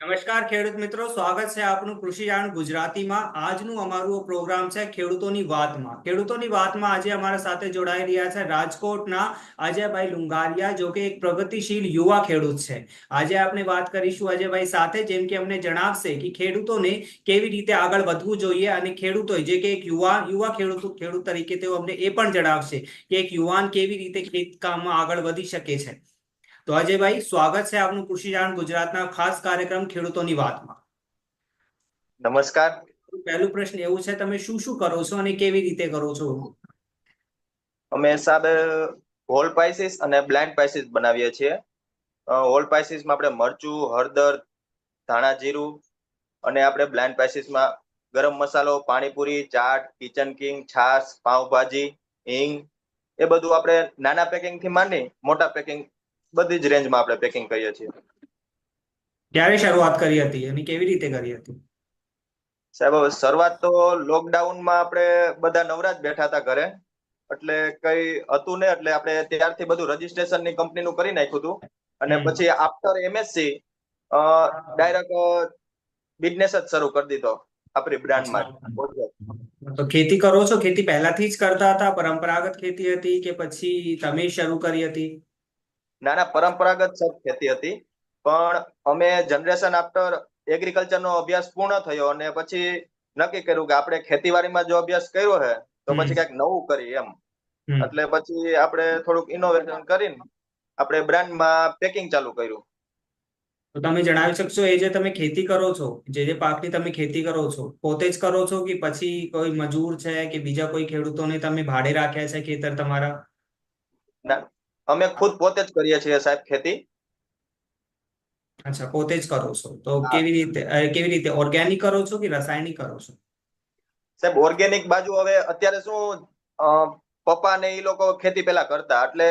નમસ્કાર ખેડૂત મિત્રો, સ્વાગત છે આપનું કૃષિ જાણ ગુજરાતીમાં. આજનું અમારું પ્રોગ્રામ છે ખેડૂતોની વાતમાં. ખેડૂતોની વાતમાં આજે અમારા સાથે જોડાઈ રહ્યા છે રાજકોટના અજયભાઈ લુંગારિયા, જો કે એક પ્રગતિશીલ યુવા ખેડૂત છે. આજે આપણે વાત કરીશું અજયભાઈ સાથે, જેમ કે અમને જણાવશે કે ખેડૂતોને કેવી રીતે આગળ વધવું જોઈએ અને ખેડૂતો જે કે એક યુવા યુવા ખેડૂત ખેડૂત તરીકે તેઓ અમને એ પણ જણાવશે કે એક યુવાન કેવી રીતે ખેતકામમાં આગળ વધી શકે છે. તો અજયભાઈ સ્વાગત છે આપનું કૃષિ જાણ ગુજરાતના ખાસ કાર્યક્રમ ખેડૂતોની વાતમાં. નમસ્કાર. પહેલું પ્રશ્ન એવું છે તમે શું શું કરો છો અને કેવી રીતે કરો છો? અમે સાહેબ હોલ પાઇસીસ અને બ્લાઇન્ડ પાઇસીસ બનાવીએ છીએ. હોલ પાઇસીસમાં આપણે મરચું હળદર ધાણા જીરું અને આપણે બ્લાઇન્ડ પાઇસીસમાં ગરમ મસાલો પાણીપુરી ચાટ કિચન કિંગ છાશ પાઉંભાજી હિંગ એ બધું આપણે નાના પેકિંગથી માંડી મોટા પેકિંગ બધી જ રેન્જમાં આપણે પેકિંગ કરીએ છીએ. ક્યારે શરૂઆત કરી હતી અને કેવી રીતે કરી હતી? સાહેબ હવે શરૂઆત તો લોકડાઉનમાં આપણે બધા નવરા જ બેઠા હતા ઘરે. એટલે કઈ હતું ને એટલે આપણે ત્યારથી બધું રજીસ્ટ્રેશનની કંપનીનું કરી નાખ્યું હતું. અને પછી આફ્ટર એમએસસી ડાયરેક્ટ બિઝનેસ જ શરૂ કરી દીધો આપણી બ્રાન્ડમાં તો ખેતી કરો છો? ખેતી પહેલાથી જ કરતા હતા? પરંપરાગત ખેતી હતી કે પછી તમે શરૂ કરી હતી? નાના પરંપરાગત સબ ખેતી હતી. પણ અમે જનરેશન આફ્ટર એગ્રીકલ્ચર નો અભ્યાસ પૂર્ણ થયો અને પછી નક્કી કર્યું કે આપણે ખેતીવાડીમાં જો અભ્યાસ કર્યો છે તો પછી કંઈક નવું કરીએ એમ. એટલે પછી આપણે થોડુંક ઇનોવેશન કરીને આપણે બ્રાન્ડમાં પેકિંગ ચાલુ કર્યું. તો તમે જણાવી શકશો એ જે તમે ખેતી કરો છો જે જે પાકની તમે ખેતી કરો છો પોતે જ કરો છો કે પછી કોઈ મજૂર છે કે બીજા કોઈ ખેડૂતોને તમે ભાડે રાખ્યા છે ખેતર તમારા? અમે ખુદ પોતે જ કરીએ છીએ સાહેબ ખેતી. અચ્છા પોતે જ કરો છો. તો કેવી રીતે કેવી રીતે ઓર્ગેનિક કરો છો કે રાસાયણિક કરો છો? સાહેબ ઓર્ગેનિક બાજુ હવે અત્યારે શું પપ્પા ને એ લોકો ખેતી પેલા કરતા એટલે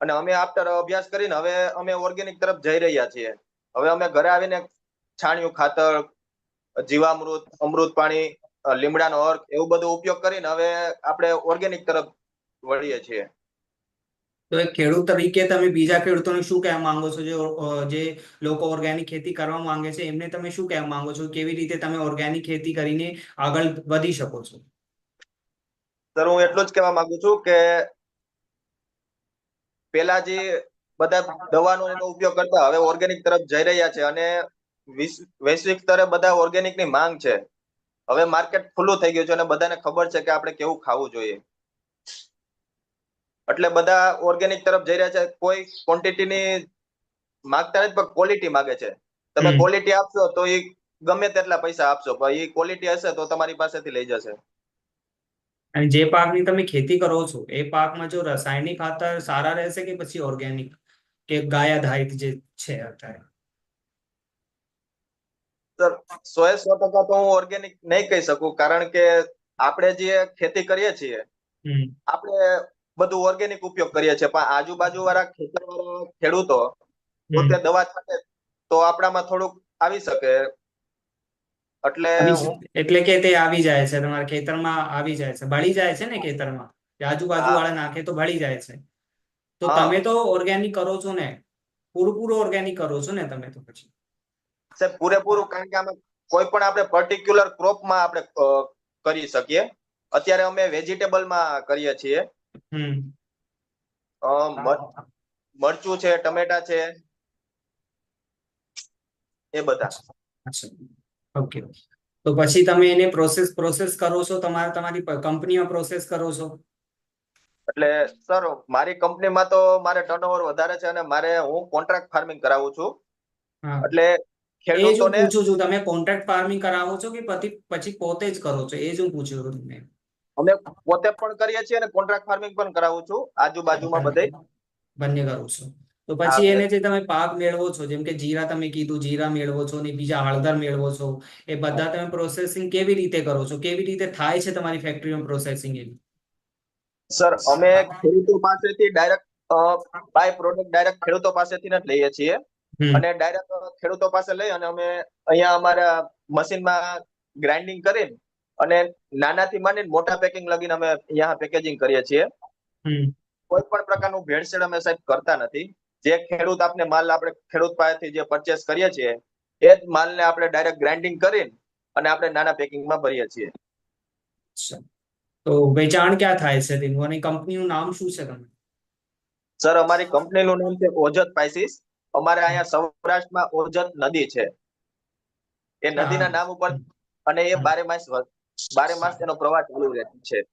અને અમે આફ્ટર અભ્યાસ કરીને હવે અમે ઓર્ગેનિક તરફ જઈ રહ્યા છીએ. હવે અમે ઘરે આવીને છાણિયું ખાતર જીવામૃત અમૃત પાણી લીમડાનો અર્ક એવું બધું ઉપયોગ કરીને હવે આપણે ઓર્ગેનિક તરફ વળીએ છીએ. તો એક ખેડૂત તરીકે તમે બીજા ખેડૂતોને શું કહેવા માંગો છો? જે જે લોકો ઓર્ગેનિક ખેતી કરવા માંગે છે, એમને તમે શું કહેવા માંગો છો? કેવી રીતે તમે ઓર્ગેનિક ખેતી કરીને આગળ વધી શકો છો? સર, હું એટલું જ કહેવા માંગુ છું કે પેલા જે બધા દવાનો એનો ઉપયોગ કરતા હવે ઓર્ગેનિક તરફ જઈ રહ્યા છે અને વૈશ્વિક સ્તરે બધા ઓર્ગેનિકની માંગ છે. હવે માર્કેટ ખુલ્લું થઈ ગયું છે અને બધાને ખબર છે કે આપણે કેવું ખાવું જોઈએ. એટલે બધા ઓર્ગેનિક તરફ જઈ રહ્યા છે. કોઈ ક્વોન્ટિટીની માંગતા નથી પણ ક્વોલિટી માંગે છે. તમે ક્વોલિટી આપશો તો એ ગમે તેટલા પૈસા આપશો પણ એ ક્વોલિટી હશે તો તમારી પાસેથી લઈ જશે. અને જે પાકની તમે ખેતી કરો છો એ પાકમાં જો રાસાયણિક ખાતર સારા રહેશે કે પછી ઓર્ગેનિક કે ગાય આધારિત જે છે અત્યારે? સર સો એ સો ટકા તો હું ઓર્ગેનિક નહીં કહી શકું કારણ કે આપણે જે ખેતી કરીએ છીએ આપણે બધું ઓર્ગેનિક ઉપયોગ કરીએ છીએ. પણ આજુબાજુ વાળા ખેતરવાળા ખેડૂતો પોતે દવા છાંટે તો આપણામાં થોડુંક આવી શકે. એટલે એટલે કે તે આવી જાય છે. તમારા ખેતરમાં આવી જાય છે. બળી જાય છે ને ખેતરમાં? આજુબાજુ વાળા નાખે તો બળી જાય છે. તો તમે તો ઓર્ગેનિક કરો છો ને? પૂરું પૂરું ઓર્ગેનિક કરો છો ને તમે તો પછી? સાહેબ પૂરેપૂરું કારણ કે આમાં કોઈ પણ આપણે પર્ટિક્યુલર ક્રોપમાં આપણે કરી શકીએ. અત્યારે અમે વેજીટેબલમાં કરીએ છીએ. મરચું છે ટમેટા છે. એ બધા. ઓકે. તો પછી તમે એને પ્રોસેસ પ્રોસેસ કરો છો? તમારા તમારી કંપનીમાં પ્રોસેસ કરો છો? એટલે સર મારી કંપનીમાં તો મારે ટર્નઓવર વધારે છે અને મારે હું કોન્ટ્રાક્ટ ફાર્મિંગ કરાવું છું. એટલે ખેડૂતોને પૂછું છું તમે કોન્ટ્રાક્ટ ફાર્મિંગ કરાવો છો કે પછી પછી પોતે જ કરો છો? એ જ હું પૂછ્યું છું તમને. અમે પોતે પણ કરીએ છીએ અને કોન્ટ્રાક્ટ ફાર્મિંગ પણ કરાવું છું. આજુબાજુમાં બધે. બંને કરું છું. તો પછી એને જે તમે પાક મેળવો છો જેમ કે જીરા તમે કીધું જીરા મેળવો છો ને બીજા હળદર મેળવો છો એ બધા તમે પ્રોસેસિંગ કેવી રીતે કરો છો? કેવી રીતે થાય છે તમારી ફેક્ટરીમાં પ્રોસેસિંગ એવી? સર અમે ખેડૂતો પાસેથી ડાયરેક્ટ બાય પ્રોડક્ટ ડાયરેક્ટ ખેડૂતો પાસેથી જ લઈએ છીએ. અને ડાયરેક્ટ ખેડૂતો પાસે લઈ અને અમે અહીંયા અમારા મશીનમાં ગ્રાઇન્ડિંગ કરીને અને નાનાથી માંડીને મોટા પેકિંગ લગીને અમે અહીંયા પેકેજિંગ કરીએ છીએ. કોઈ પણ પ્રકારનું ભેળસેળ અમે સાહેબ કરતા નથી. જે ખેડૂત આપને માલ આપણે ખેડૂત પાસેથી જે પરચેસ કરીએ છીએ એ જ માલને આપણે ડાયરેક્ટ ગ્રાઇન્ડિંગ કરીને અને આપણે નાના પેકિંગમાં ભરીએ છીએ. તો વેચાણ ક્યાં થાય છે? તેનું અને કંપનીનું નામ શું છે તમે સર અમારી કંપનીનું નામ છે ઓજત પાઇસિસ અમારે અહીંયા સૌરાષ્ટ્રમાં ઓજત નદી છે. એ નદીના નામ ઉપર અને એ બારે માસ બારે માસ એનો પ્રવાહ ચાલુ રહે છે.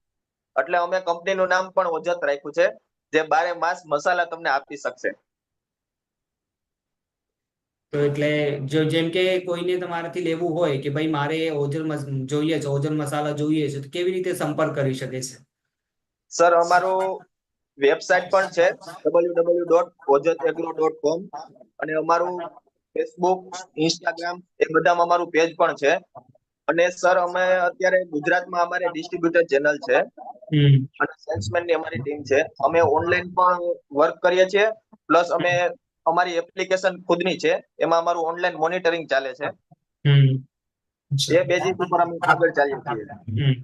એટલે અમે કંપનીનું નામ પણ ઓજત રાખ્યું છે જે બારે માસ મસાલા તમને આપી શકશે. તો એટલે જો જેમ કે કોઈને તમારાથી લેવું હોય કે ભાઈ મારે ઓજર જોઈએ છે ઓજર મસાલા જોઈએ છે તો કેવી રીતે સંપર્ક કરી શકે છે? સર અમારું વેબસાઇટ પણ છે www.ojatagro.com અને અમારું ફેસબુક ઇન્સ્ટાગ્રામ એ બધામાં અમારું પેજ પણ છે. અને સર અમે અત્યારે ગુજરાતમાં અમારે ડિસ્ટ્રીબ્યુટર ચેનલ છે. અને સેલ્સમેનની અમારી ટીમ છે. અમે ઓનલાઈન પણ વર્ક કરીએ છીએ. પ્લસ અમે અમારી એપ્લિકેશન ખુદની છે. એમાં અમારું ઓનલાઈન મોનિટરિંગ ચાલે છે. હમ. એ બેઝિસ ઉપર અમે આગળ ચાલીએ છીએ.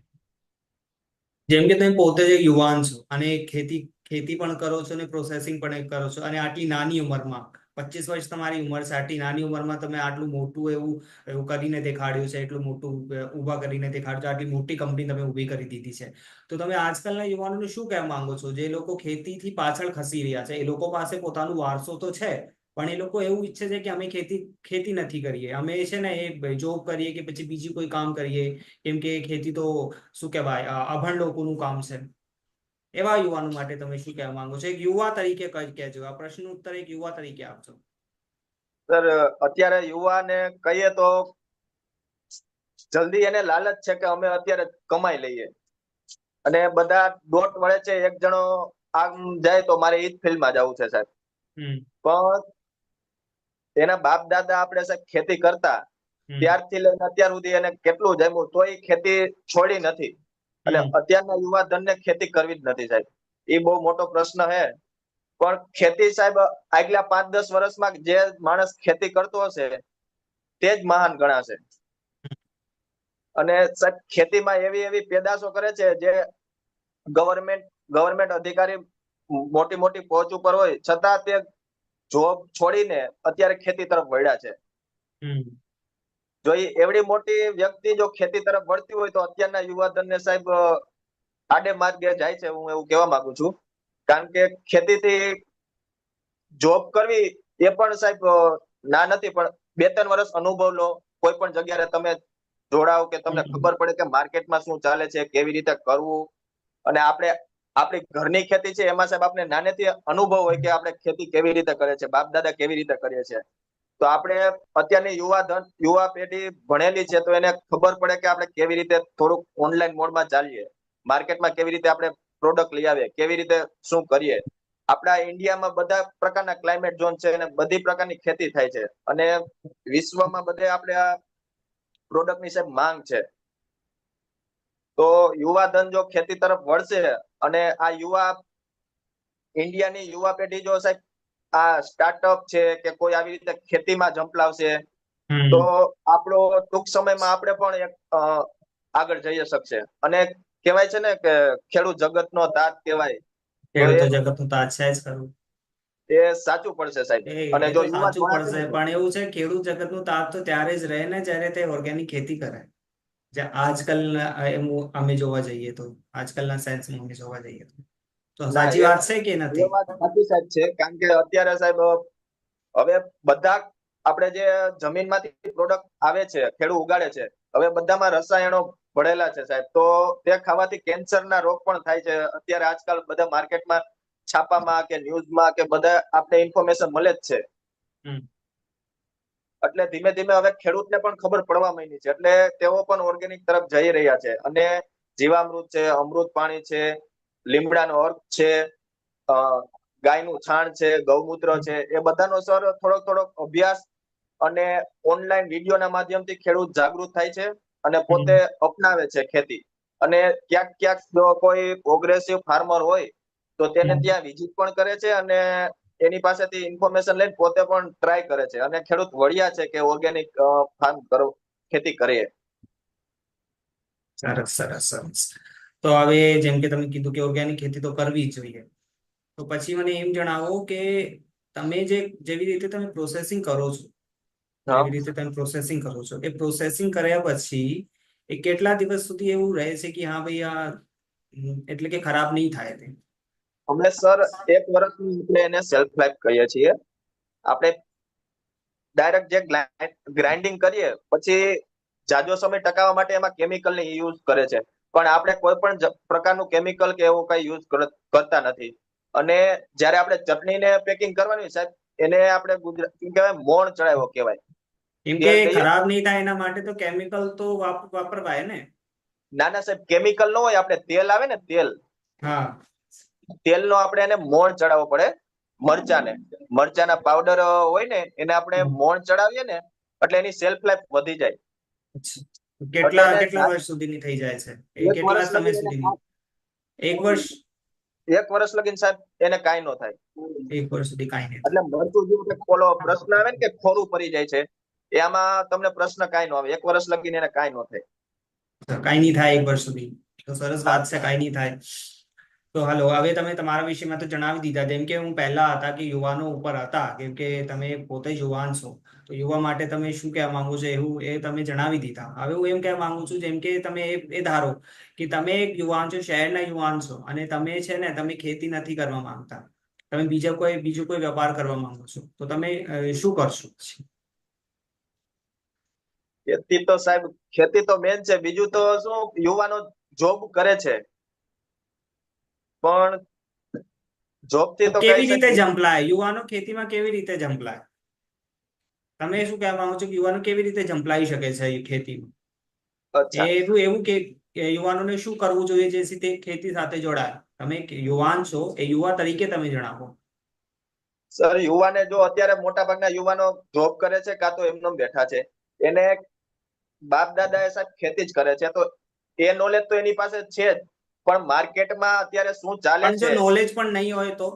જેમ કે તમે પોતે જ યુવાન છો અને ખેતી ખેતી પણ કરો છો અને પ્રોસેસિંગ પણ કરો છો અને આટલી નાની ઉંમરમાં પચીસ વર્ષ તમારી ઉંમર સાટી નાની ઉંમરમાં તમે આટલું મોટું એવું એવું કરીને દેખાડ્યું છે, એટલું મોટું ઊભા કરીને દેખાડ્યું છે, આટલી મોટી કંપની તમે ઊભી કરી દીધી છે. તો તમે આજકાલના યુવાનોને શું કહેવા માંગો છો? જે લોકો ખેતીથી પાછળ ખસી રહ્યા છે, એ લોકો પાસે પોતાનું વારસો તો છે, પણ એ લોકો એવું ઈચ્છે છે કે અમે ખેતી ખેતી નથી કરીએ. અમે છે ને એ જોબ કરીએ કે પછી બીજું કોઈ કામ કરીએ. કેમ કે ખેતી તો શું કહેવાય અભણ લોકોનું કામ છે. એવા યુવાનો માટે તમે શું કહેવા માંગો છો? એક યુવા તરીકે કઈ કહેજો? આ પ્રશ્નનો ઉત્તર એક યુવા તરીકે આપજો. સર અત્યારે યુવાને કહીએ તો જલ્દી એને લાલચ છે કે અમે અત્યારે કમાઈ લઈએ. અને બધા દોટ વળે છે એક જણો આમ જાય તો મારે ઈ જ ફિલ્ડમાં જવું છે સાહેબ. પણ એના બાપ દાદા આપણે સાહેબ ખેતી કરતા ત્યારથી લઈને અત્યાર સુધી એને કેટલું જમ્યું એ ખેતી છોડી નથી. એટલે અત્યારના યુવા ધનને ખેતી કરવી જ નથી સાહેબ. એ બહુ મોટો પ્રશ્ન છે. પણ ખેતી સાહેબ આગલા પાંચ દસ વર્ષમાં જે માણસ ખેતી કરતો હશે તે જ મહાન ગણાશે. અને સાહેબ ખેતીમાં એવી એવી પેદાશો કરે છે જે ગવર્મેન્ટ ગવર્મેન્ટ અધિકારી મોટી મોટી પહોંચ ઉપર હોય. છતાં તે જોબ છોડીને અત્યારે ખેતી તરફ વળ્યા છે. જો એવડી મોટી વ્યક્તિ જો ખેતી તરફ વળતી હોય તો અત્યારના યુવાધનને સાહેબ આડે માર્ગે જાય છે હું એવું કહેવા માંગુ છું. કારણ કે ખેતીથી જોબ કરવી એ પણ સાહેબ ના નથી પણ બે ત્રણ વર્ષ અનુભવ લો. કોઈ પણ જગ્યાએ તમે જોડાઓ કે તમને ખબર પડે કે માર્કેટમાં શું ચાલે છે કેવી રીતે કરવું. અને આપણે આપણી ઘરની ખેતી છે એમાં સાહેબ આપણે નાનેથી અનુભવ હોય કે આપણે ખેતી કેવી રીતે કરે છે બાપ દાદા કેવી રીતે કરીએ છે. તો આપણે અત્યારની યુવા ધન, યુવા પેઢી ભણેલી છે તો એને ખબર પડે કે આપણે કેવી રીતે થોડુંક ઓનલાઈન મોડમાં ચાલીએ. માર્કેટમાં કેવી રીતે આપણે પ્રોડક્ટ લઈ આવીએ, કેવી રીતે શું કરીએ. આપણા ઇન્ડિયામાં બધા પ્રકારના ક્લાઇમેટ ઝોન છે અને બધી પ્રકારની ખેતી થાય છે. અને વિશ્વમાં બધે આપણે આ પ્રોડક્ટની સાહેબ માંગ છે. તો યુવા ધન જો ખેતી તરફ વળશે અને આ યુવા, ઇન્ડિયાની યુવા પેઢી જો સાહેબ આ સ્ટાર્ટઅપ છે કે કોઈ આવી રીતે ખેતીમાં ઝંપલાવશે તો આપણો ટૂંક સમયમાં આપણે પણ એક આગળ જઈ શકશે. અને કહેવાય છે ને કે ખેડૂત જગતનો તાત કહેવાય. ખેડૂતો જગતનું તાત છે જ ખરું. એ સાચું પડશે સાહેબ. અને જો સાચું પડશે. પણ એવું છે ખેડૂત જગતનું તાત તો ત્યારે જ રહે ને જ્યારે તે ઓર્ગેનિક ખેતી કરે. જે આજકાલ એમ અમે જોવા જઈએ તો. આજકાલના સેન્સમાં અમે જોવા જઈએ તો. તો સાચી વાત છે કે નથી? સાચી સાહેબ છે કારણ કે અત્યારે સાહેબ હવે બધા આપણે જે જમીનમાંથી પ્રોડક્ટ આવે છે ખેડૂત ઉગાડે છે હવે બધામાં રસાયણો ભળેલા છે સાહેબ. તો તે ખાવાથી કેન્સરના રોગ પણ થાય છે. અત્યારે આજકાલ બધા માર્કેટમાં છાપામાં કે ન્યૂઝમાં કે બધા આપણે ઇન્ફોર્મેશન મળે જ છે. એટલે ધીમે ધીમે હવે ખેડૂતને પણ ખબર પડવા માંડી છે. એટલે તેઓ પણ ઓર્ગેનિક તરફ જઈ રહ્યા છે. અને જીવામૃત છે અમૃત પાણી છે લીમડાનો અર્ક છે અ, ગાયનું છાણ છે ગૌમૂત્ર છે એ બધાનો સર થોડોક થોડોક અભ્યાસ અને ઓનલાઈન વિડીયોના માધ્યમથી ખેડૂત જાગૃત થાય છે અને પોતે અપનાવે છે ખેતી. અને ક્યાંક ક્યાંક જો કોઈ પ્રોગ્રેસિવ ફાર્મર હોય તો તેને ત્યાં વિઝિટ પણ કરે છે અને એની પાસેથી ઇન્ફોર્મેશન લઈને પોતે પણ ટ્રાય કરે છે. અને ખેડૂત વળ્યા છે કે ઓર્ગેનિક ફાર્મ કરો ખેતી કરીએ. સરસ સરસ સરસ. તો હવે જેમ કે તમે કીધું કે ઓર્ગેનિક ખેતી તો કરવી જ જોઈએ. તો પછી મને એમ જણાવો કે તમે જે જેવી રીતે તમે પ્રોસેસિંગ કરો છો જેવી રીતે તમે પ્રોસેસિંગ કરો છો એ પ્રોસેસિંગ કર્યા પછી એ કેટલા દિવસ સુધી એવું રહે છે કે હા ભાઈ આ એટલે કે ખરાબ નહીં થાય તે? અમે સર એક વર્ષની આપણે એને સેલ્ફ લાઈફ કહીએ છીએ. આપણે ડાયરેક્ટ જે ગ્રાઇન્ડિંગ કરીએ પછી જાજો સમય ટકાવવા માટે એમાં કેમિકલ ને યુઝ કરે છે. પણ આપણે કોઈ પણ પ્રકારનું કેમિકલ કે એવું કઈ યુઝ કરતા નથી. અને જ્યારે આપણે ચટણીને પેકિંગ કરવાની સાહેબ એને આપણે ગુજરાતી કહેવાય? મોણ ચડાવ્યો કહેવાય. કેમ કે ખરાબ નહીં થાય એના માટે તો કેમિકલ તો વાપરવાય ને. નાના સાહેબ કેમિકલ નો હોય આપણે તેલ આવે ને તેલ. હા. તેલનો આપણે એને મોણ ચડાવવો પડે મરચાને. મરચાના પાવડર હોય ને એને આપણે મોણ ચડાવીએ ને એટલે એની સેલ્ફ લાઈફ વધી જાય. કેટલા કેટલા વર્ષ સુધીની થઈ જાય છે? કેટલા સમય સુધીની? એક વર્ષ? એક વર્ષ લગીન સાહેબ એને કાંઈ નો થાય. એક વર્ષ સુધી કાંઈ નહીં એટલે જેવું કે ઓલો પ્રશ્ન આવે ને કે ખોરું પડી જાય છે એમાં તમને પ્રશ્ન કાંઈ નો આવે. એક વર્ષ લગીને એને કાંઈ નો થાય. કાંઈ નહીં થાય એક વર્ષ સુધી. તો સરસ વાત છે કાંઈ નહીં થાય. તો હાલો હવે તમે તમારા વિષયમાં તો જણાવી દીધા જેમ કે હું પહેલા હતા કે યુવાનો ઉપર હતા કેમ કે તમે પોતે જ યુવાન છો. તો યુવા માટે તમે શું કહેવા માંગો છો એવું એ તમે જણાવી દીધા. હવે હું એમ કહેવા માંગુ છું જેમ કે તમે એ ધારો કે તમે એક યુવાન છો શહેરના યુવાન છો અને તમે છે ને તમે ખેતી નથી કરવા માંગતા. તમે બીજા કોઈ બીજો કોઈ વેપાર કરવા માંગો છો. તો તમે શું કરશો ખેતી તો સાહેબ ખેતી તો મેન છે. બીજું તો શું યુવાનો જોબ કરે છે. પણ જોબથી તો કેવી રીતે જંપલાય? યુવાનો ખેતીમાં કેવી રીતે જંપલાય? તમે શું કહેવા માંગો છો કે યુવાનો કેવી રીતે જંપલાઈ શકે છે ખેતીમાં? એવું એવું કે યુવાનોને શું કરવું જોઈએ જેથી તે ખેતી સાથે જોડાય? તમે યુવાન છો એ યુવા તરીકે તમે જણાવો. સર યુવાને જો અત્યારે મોટા ભાગના યુવાનો જોબ કરે છે કાં તો એમનો બેઠા છે. એને બાપ દાદા એ સાહેબ ખેતી જ કરે છે. તો એ નોલેજ તો એની પાસે છે જ. પણ માર્કેટમાં અત્યારે શું ચાલે છે? નોલેજ પણ નહીં હોય તો?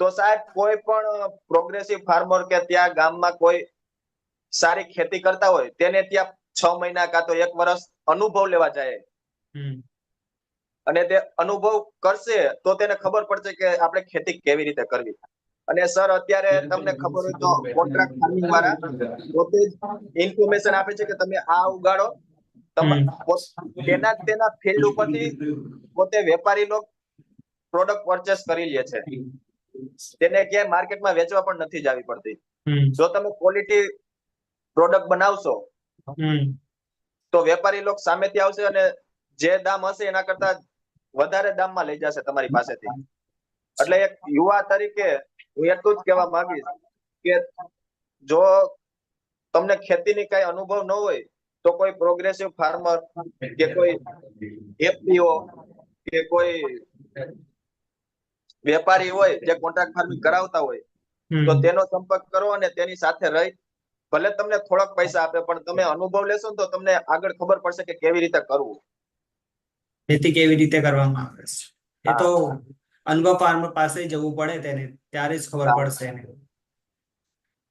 તો સાહેબ કોઈ પણ પ્રોગ્રેસિવ ફાર્મર કે ત્યાં ગામમાં કોઈ સારી ખેતી કરતા હોય તેને ત્યાં છ મહિના કાં તો એક વર્ષ અનુભવ લેવા જાય. અને તે અનુભવ કરશે તો તેને ખબર પડશે કે આપણે ખેતી કેવી રીતે કરવી. અને સર અત્યારે તમને ખબર હોય તો કોન્ટ્રાક્ટ ફાર્મિંગ વાળા પોતે જ ઇન્ફોર્મેશન આપે છે કે તમે આ ઉગાડો. તેના તેના ફિલ્ડ ઉપરથી પોતે વેપારી લોકો પ્રોડક્ટ પરચેસ કરી લે છે. તેને ક્યાંય માર્કેટમાં વેચવા પણ નથી જવી પડતી. જો તમે ક્વોલિટી પ્રોડક્ટ બનાવશો તો વેપારી લોકો સામેથી આવશે અને જે દામ હશે એના કરતા વધારે દામમાં લઈ જશે તમારી પાસેથી. એટલે એક યુવા તરીકે હું એટલું જ કહેવા માંગીશ કે જો તમને ખેતીની કઈ અનુભવ ન હોય તો કોઈ પ્રોગ્રેસિવ ફાર્મર કે કોઈ એફપીઓ કે કોઈ વેપારી હોય જે કોન્ટ્રાક્ટ ફાર્મિંગ કરાવતા હોય તો તેનો સંપર્ક કરો અને તેની સાથે રહી. ભલે તમને થોડાક પૈસા આપે પણ તમે અનુભવ લેશો તો તમને આગળ ખબર પડશે કે કેવી રીતે કરવું. ખેતી કેવી રીતે કરવામાં આવે છે? એ તો અનુભવ ફાર્મર પાસે જવું પડે તેને ત્યારે જ ખબર પડશે એને.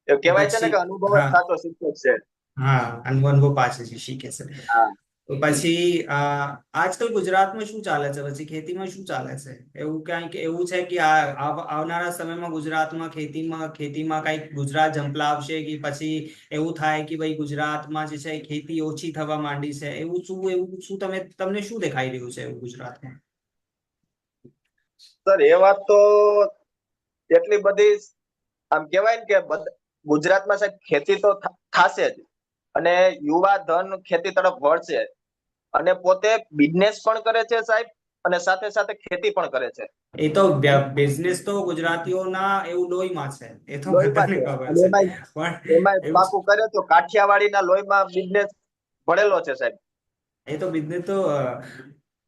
કહેવાય છે ને કે અનુભવ સાચો શિક્ષક છે. હા અનુભવ પાસે શીખે છે. હા. તો પછી આજકાલ ગુજરાતમાં શું ચાલે છે? પછી ખેતીમાં શું ચાલે છે? એવું કંઈક એવું છે કે આવનારા સમયમાં ગુજરાતમાં ખેતીમાં ખેતીમાં કંઈક ગુજરાત ઝંપલાવશે કે પછી એવું થાય કે ભાઈ ગુજરાતમાં જે છે ખેતી ઓછી થવા માંડી છે? એવું શું એવું શું તમે, તમને શું દેખાઈ રહ્યું છે એવું ગુજરાતમાં? સર, એ વાત તો એટલી બધી આમ કહેવાય ને કે ગુજરાતમાં સાહેબ ખેતી તો થશે જ. અને યુવા ધન ખેતી તરફ વળશે અને પોતે બિઝનેસ પણ કરે છે સાહેબ અને સાથે સાથે ખેતી પણ કરે છે. એ તો બિઝનેસ તો ગુજરાતીઓના એવું લોહીમાં છે. એ તો બધાને ખબર છે. એમાં પાકું કરે તો કાઠિયાવાડીના લોહીમાં બિઝનેસ ભળેલો છે સાહેબ. એ તો બિઝનેસ તો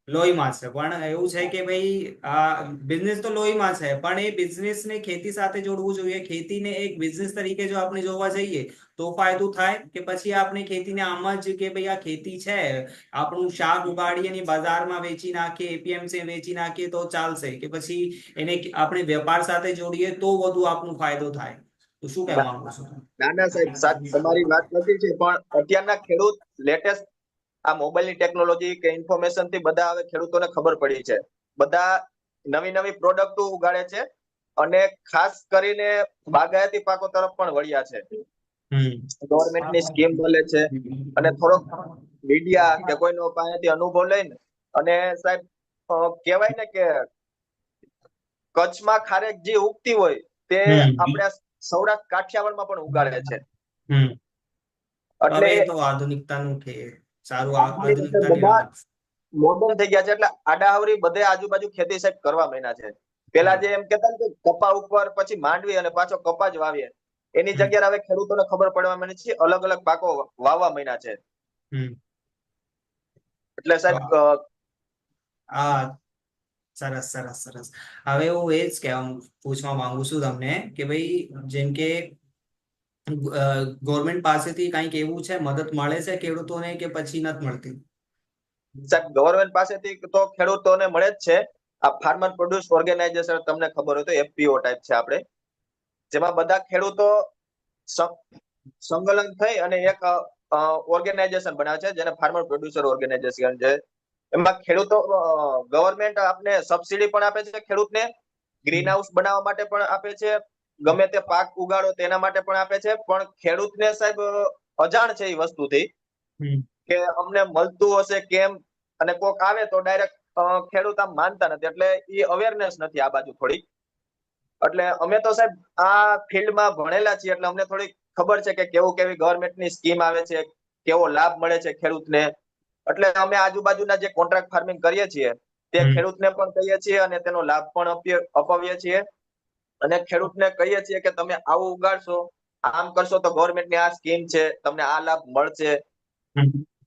લોહીમાં છે. પણ એવું છે કે ભાઈ બિઝનેસ તો લોહીમાં છે, પણ એ બિઝનેસ ને ખેતી સાથે જોડવું જોઈએ. ખેતીને એક બિઝનેસ તરીકે જો આપણે જોવા જઈએ, તો ફાયદો થાય કે પછી આપણે ખેતીને આમ જ કે ભાઈ આ ખેતી છે, આપણું શાક ઉગાડીએ ને બજારમાં વેચી નાખીએ એપીએમસી વેચી નાખીએ તો ચાલશે. કે પછી એને આપણે વેપાર સાથે જોડીએ તો વધુ આપણું ફાયદો થાય. તો શું કહેવા માંગો છો ના ના, સાહેબ તમારી વાત નથી છે, પણ અત્યારના ખેડૂત લેટેસ્ટ આ મોબાઈલની ટેકનોલોજી કે ઇન્ફોર્મેશનથી બધા હવે ખેડૂતોને ખબર પડી છે. બધા નવી નવી પ્રોડક્ટ ઉગાડે છે અને ખાસ કરીને બાગાયતી પાકો તરફ પણ વળ્યા છે. ગવર્મેન્ટની સ્કીમ મળે છે અને થોડોક મીડિયા કે કોઈનો પાસેથી અનુભવ લઈને અને સાહેબ કહેવાય ને કે કચ્છમાં ખારેક જે ઉગતી હોય તે આપણે સૌરાષ્ટ્ર કાઠિયાવાડમાં પણ ઉગાડે છે. એટલે આધુનિકતાનું કે સારું આ આ રીતે આધુનિકતાની બધા રમત. મોડર્ન થઈ ગયા છે એટલે આડાહવરી બધે આજુબાજુ ખેતી સાહેબ કરવા મહિના છે. પેલા જે એમ કેતા કે કપા ઉપર પછી માંડવી અને પાછો કપા જ વાવીએ. એની જગ્યાએ હવે ખેડૂતોને ખબર પડવા માંડી છે અલગ અલગ પાકો વાવવા મહિના છે. એટલે સાહેબ આ સરસ સરસ સરસ. હવે હું એ જ કહેવા પૂછવા માંગુ છું તમને કે ભાઈ જેમ કે ગવર્મેન્ટ પાસેથી કંઈક એવું છે, મદદ મળે છે ખેડૂતોને કે પછી નથી મળતી? સાહેબ ગવર્મેન્ટ પાસેથી તો ખેડૂતોને મળે જ છે. આ ફાર્મર પ્રોડ્યુસ ઓર્ગેનાઇઝેશન તમને ખબર હોય તો એફપીઓ ટાઈપ છે આપણે. જેમાં બધા ખેડૂતો સંકલન થઈ અને એક ઓર્ગેનાઇઝેશન બનાવે છે, જેને ફાર્મર પ્રોડ્યુસર ઓર્ગેનાઇઝેશન છે એમાં ખેડૂતો ગવર્મેન્ટ આપને સબસિડી પણ આપે છે ખેડૂતને. ગ્રીન હાઉસ બનાવવા માટે પણ આપે છે. ગમે તે પાક ઉગાડો તેના માટે પણ આપે છે. પણ ખેડૂતને સાહેબ અજાણ છે એ વસ્તુથી કે અમને મળતું હશે કેમ? અને કોક આવે તો ડાયરેક્ટ ખેડૂત આમ માનતા નથી. એટલે એ અવેરનેસ નથી આ બાજુ થોડી એટલે અમે તો સાહેબ આ ફિલ્ડમાં ભણેલા છીએ. એટલે અમને થોડી ખબર છે કે કેવું કેવી ગવર્મેન્ટની સ્કીમ આવે છે કેવો લાભ મળે છે ખેડૂતને. એટલે અમે આજુબાજુના જે કોન્ટ્રાક્ટ ફાર્મિંગ કરીએ છીએ તે. ખેડૂતને પણ કહીએ છીએ અને તેનો લાભ પણ અપાવીએ છીએ. અને ખેડૂતને કહીએ છીએ કે તમે આવું ઉગાડશો આમ કરશો તો ગવર્મેન્ટની આ સ્કીમ છે તમને આ લાભ મળશે.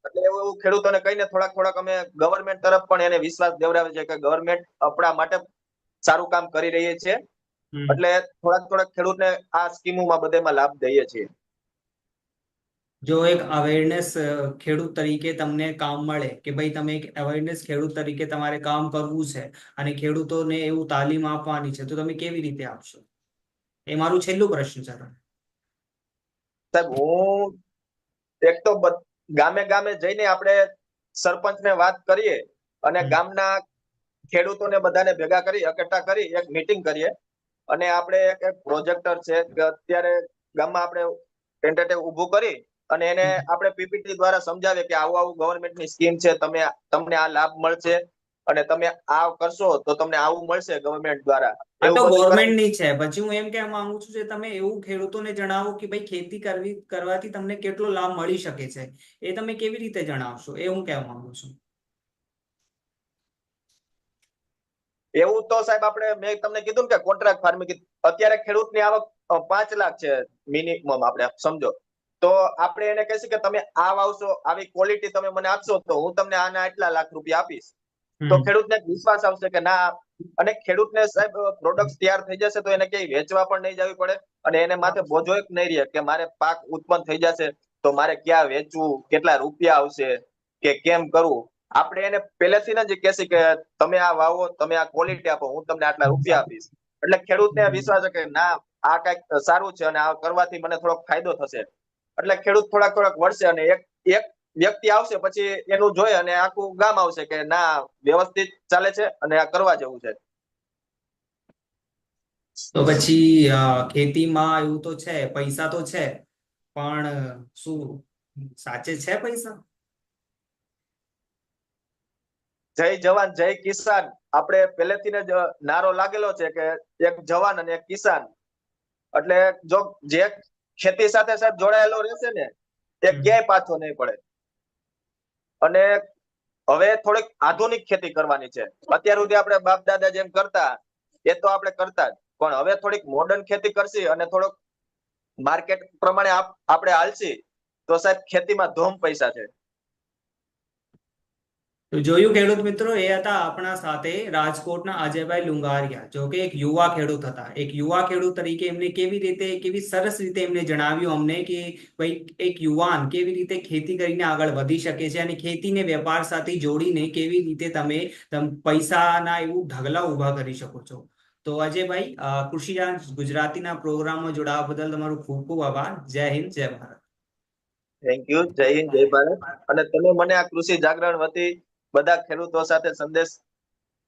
એટલે એવું ખેડૂતોને કહીને થોડાક થોડાક અમે ગવર્મેન્ટ તરફ પણ એને વિશ્વાસ દેવડાવે છે કે ગવર્મેન્ટ આપણા માટે સારું કામ કરી રહી છે. એટલે થોડાક થોડાક ખેડૂતને આ સ્કીમોમાં બધેમાં લાભ દઈએ છીએ. જો એક અવેરનેસ ખેડૂત તરીકે તમને કામ મળે કે ભાઈ તમે એક અવેરનેસ ખેડૂત તરીકે તમારે કામ કરવું છે અને ખેડૂતોને એવું તાલીમ આપવાની છે તો તમે કેવી રીતે આપશો? એ મારું છેલ્લું પ્રશ્ન છે. સાહેબ હું એક તો ગામે ગામે જઈને આપણે સરપંચને વાત કરીએ અને ગામના ખેડૂતોને બધાને ભેગા કરી એકઠા કરી એક મીટિંગ કરીએ. અને આપણે એક એક પ્રોજેક્ટર છે કે અત્યારે ગામમાં આપણે ટેન્ટેટિવ ઊભું કરી અને એને આપણે પીપીટી દ્વારા સમજાવીએ કે આવું આવું ગવર્મેન્ટની સ્કીમ છે તમે તમને આ લાભ મળશે અને તમે આ કરશો તો તમને આવું મળશે ગવર્મેન્ટ દ્વારા. આ તો ગવર્મેન્ટની છે. પછી હું એમ કહેવા માંગુ છું કે તમે એવું ખેડૂતોને જણાવો કે ભાઈ ખેતી કરવી કરવાથી તમને કેટલો લાભ મળી શકે છે. એ તમે કેવી રીતે જણાવશો? એ હું કહેવા માંગુ છું. એવું તો સાહેબ આપણે મેં તમને કીધું ને કે કોન્ટ્રાક્ટ ફાર્મિંગ અત્યારે ખેડૂતની આવક પાંચ લાખ છે મિનિમમ આપણે સમજો. તો આપણે એને કહીશું કે તમે આ વાવશો આવી ક્વોલિટી તમે મને આપશો તો હું તમને આના આટલા લાખ રૂપિયા આપીશ. તો. ખેડૂતને વિશ્વાસ આવશે કે ના અને ખેડૂતને સાહેબ પ્રોડક્ટ તૈયાર થઈ જશે તો એને ક્યાંય વેચવા પણ નહીં જવી પડે અને એને માથે બોજો એક નહીં રહે કે મારે પાક ઉત્પન્ન થઈ જશે તો મારે ક્યાં વેચવું કેટલા રૂપિયા આવશે કે કેમ કરવું? આપણે એને પહેલેથી જ કહેશે કે તમે આ વાવો તમે આ ક્વોલિટી આપો હું તમને આટલા રૂપિયા આપીશ. એટલે ખેડૂતને વિશ્વાસ છે કે ના આ કંઈક સારું છે અને આ કરવાથી મને થોડોક ફાયદો થશે. એટલે ખેડૂત થોડાક થોડાક વળશે અને એક એક વ્યક્તિ આવશે પછી એનું જોઈ અને આખું ગામ આવશે કે ના વ્યવસ્થિત ચાલે છે અને આ કરવા જેવું છે. તો પછી ખેતીમાં એવું તો છે પૈસા તો છે પણ શું સાચે છે પૈસા? જય જવાન જય કિસાન. આપણે પહેલેથી જ નારો લાગેલો છે કે એક જવાન અને એક કિસાન. એટલે જો જે ખેતી સાથે સાહેબ જોડાયેલો રહેશે ને એ ક્યાંય પાછો નહીં પડે. અને હવે થોડીક આધુનિક ખેતી કરવાની છે. અત્યાર સુધી આપણે બાપ દાદા જેમ કરતા એ તો આપણે કરતા જ. પણ હવે થોડીક મોડર્ન ખેતી કરશી અને થોડોક માર્કેટ પ્રમાણે આપણે હાલશી તો સાહેબ ખેતીમાં ધૂમ પૈસા છે. જોયું ખેડૂત મિત્રો, એ હતા આપણા સાથે રાજકોટના અજયભાઈ લુંગારિયા, જો કે એક યુવા ખેડૂત હતા. એક યુવા ખેડૂત તરીકે એમને કેવી રીતે, કેવી સરસ રીતે એમને જણાવ્યું અમને કે ભાઈ, એક યુવાન કેવી રીતે ખેતી કરીને આગળ વધી શકે છે અને ખેતીને વેપાર સાથે જોડીને કેવી રીતે તમે પૈસાના એવું ઢગલા ઊભા કરી શકો છો. તો અજયભાઈ કૃષિ ગુજરાતીના પ્રોગ્રામમાં જોડાવા બદલ તમારો ખૂબ ખૂબ આભાર. જય હિન્દ, જય ભારત. થેન્ક યુ જય હિન્દ, જય ભારત. અને તમે મને આ કૃષિ જાગરણ વતી બધા ખેડૂતો સાથે સંદેશ